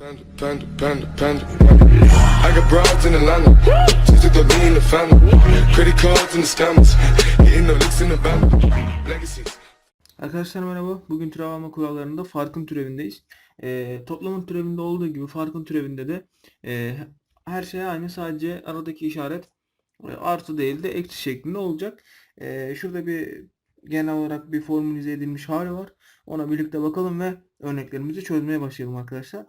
Panda, panda, panda, panda. I got broads in Atlanta. Just took the lean in the family. Credit cards and the scammers. Hitting the licks in the band. Legacies. Arkadaşlar merhaba. Bugün türev alma kurallarında farkın türevindeyiz. Ee, toplamın türevinde olduğu gibi farkın türevinde de e, her şey aynı sadece aradaki işaret e, artı değil de eksi şeklinde olacak. E, şurada bir genel olarak bir formülize edilmiş hali var. Ona birlikte bakalım ve örneklerimizi çözmeye başlayalım arkadaşlar.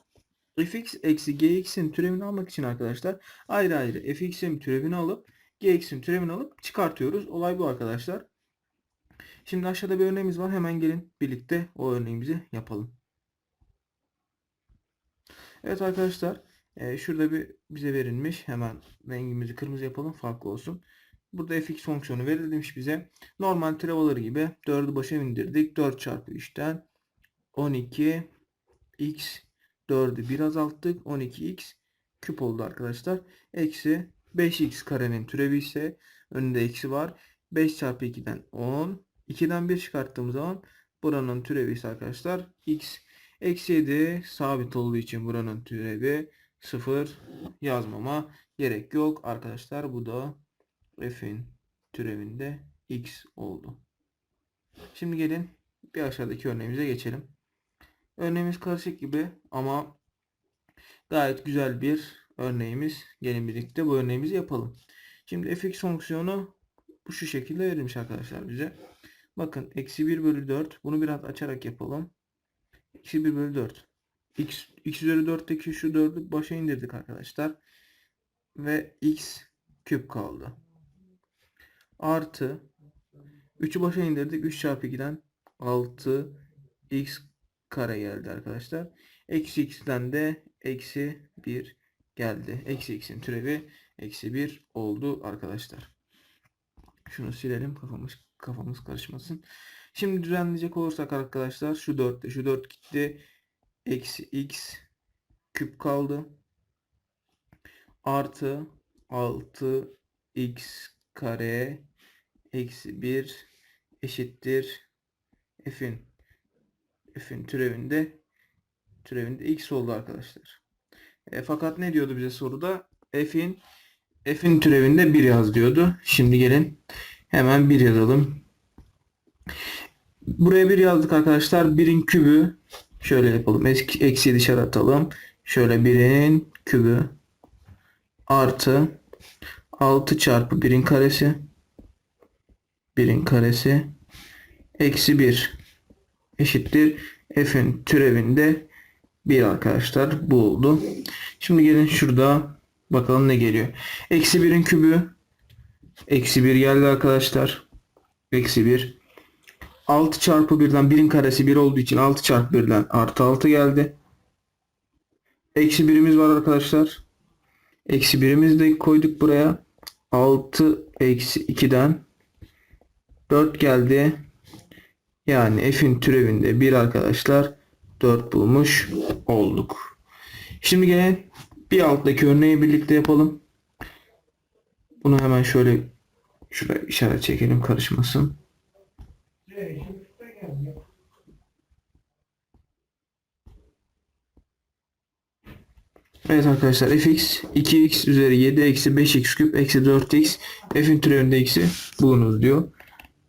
Fx eksi gx'in türevini almak için arkadaşlar ayrı ayrı fx'in türevini alıp gx'in türevini alıp çıkartıyoruz. Olay bu arkadaşlar. Şimdi aşağıda bir örneğimiz var. Hemen gelin birlikte o örneğimizi yapalım. Evet arkadaşlar. e, şurada bir bize verilmiş. Hemen rengimizi kırmızı yapalım. Farklı olsun. Burada fx fonksiyonu verilmiş bize. Normal türev gibi 4'ü başa indirdik. 4 çarpı 3'ten 12 x 4'ü 1 azalttık. 12x küp oldu arkadaşlar. Eksi 5x karenin türevi ise önünde eksi var. 5 çarpı 2'den 10 2'den 1 çıkarttığımız zaman buranın türevi ise arkadaşlar x. Eksi 7 sabit olduğu için buranın türevi 0 yazmama gerek yok. Arkadaşlar bu da f'in türevinde x oldu. Şimdi gelin bir aşağıdaki örneğimize geçelim. Örneğimiz karışık gibi ama gayet güzel bir örneğimiz. Gelin birlikte bu örneğimizi yapalım. Şimdi fx fonksiyonu bu şu şekilde verilmiş arkadaşlar bize. Bakın eksi 1 bölü 4. Bunu biraz açarak yapalım. Eksi 1 bölü 4. X, x üzeri 4'teki şu 4'ü başa indirdik arkadaşlar. Ve x küp kaldı. Artı 3'ü başa indirdik. 3 çarpı 2'den 6 x kare geldi arkadaşlar. Eksi x'ten de eksi 1 geldi. Eksi x'in türevi eksi 1 oldu arkadaşlar. Şunu silelim kafamız kafamız karışmasın. Şimdi düzenleyecek olursak arkadaşlar şu 4'te şu 4 gitti. Eksi x küp kaldı. Artı 6 x kare eksi 1 eşittir f'in f'in türevinde türevinde x oldu arkadaşlar. E, fakat ne diyordu bize soruda? f'in f'in türevinde 1 yaz diyordu. Şimdi gelin hemen 1 yazalım. Buraya 1 yazdık arkadaşlar. 1'in kübü şöyle yapalım. Eksi, dışarı atalım. Şöyle 1'in kübü artı 6 çarpı 1'in karesi 1'in karesi eksi 1 eşittir f'in türevinde 1 arkadaşlar bu oldu. Şimdi gelin şurada bakalım ne geliyor. Eksi 1'in kübü eksi 1 geldi arkadaşlar. Eksi 1 6 çarpı 1'den 1'in karesi 1 olduğu için 6 çarpı 1'den artı 6 geldi. Eksi 1'imiz var arkadaşlar. Eksi 1'imizi de koyduk buraya. 6 eksi 2'den 4 geldi. Yani f'in türevinde 1 arkadaşlar 4 bulmuş olduk. Şimdi gelin bir alttaki örneği birlikte yapalım. Bunu hemen şöyle şuraya işaret çekelim karışmasın. Evet arkadaşlar fx 2x üzeri 7 eksi 5x küp eksi 4x f'in türevinde x'i bulunuz diyor.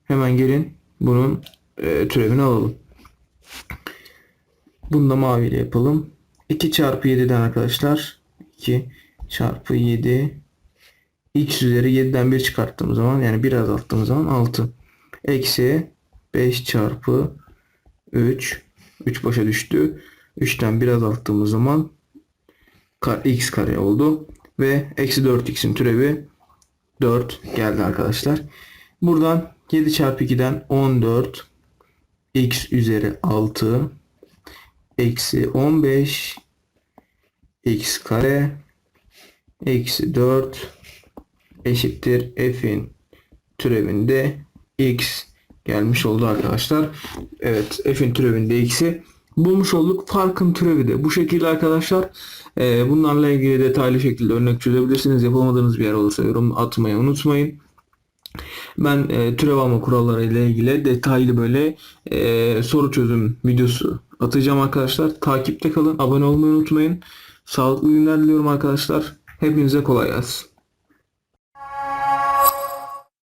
Hemen gelin bunun e, türevini alalım. Bunu da maviyle yapalım. 2 çarpı 7'den arkadaşlar 2 çarpı 7 x üzeri 7'den 1 çıkarttığımız zaman yani 1 azalttığımız zaman 6 eksi 5 çarpı 3 3 başa düştü. 3'ten 1 azalttığımız zaman x kare oldu. Ve eksi 4x'in türevi 4 geldi arkadaşlar. Buradan 7 çarpı 2'den 14 x üzeri 6 eksi 15 x kare eksi 4 eşittir f'in türevinde x gelmiş oldu arkadaşlar. Evet f'in türevinde x'i bulmuş olduk. Farkın türevi de bu şekilde arkadaşlar. Ee, bunlarla ilgili detaylı şekilde örnek çözebilirsiniz. Yapamadığınız bir yer olursa yorum atmayı unutmayın. Ben e, türev alma kuralları ile ilgili detaylı böyle e, soru çözüm videosu atacağım arkadaşlar. Takipte kalın. Abone olmayı unutmayın. Sağlıklı günler diliyorum arkadaşlar. Hepinize kolay gelsin.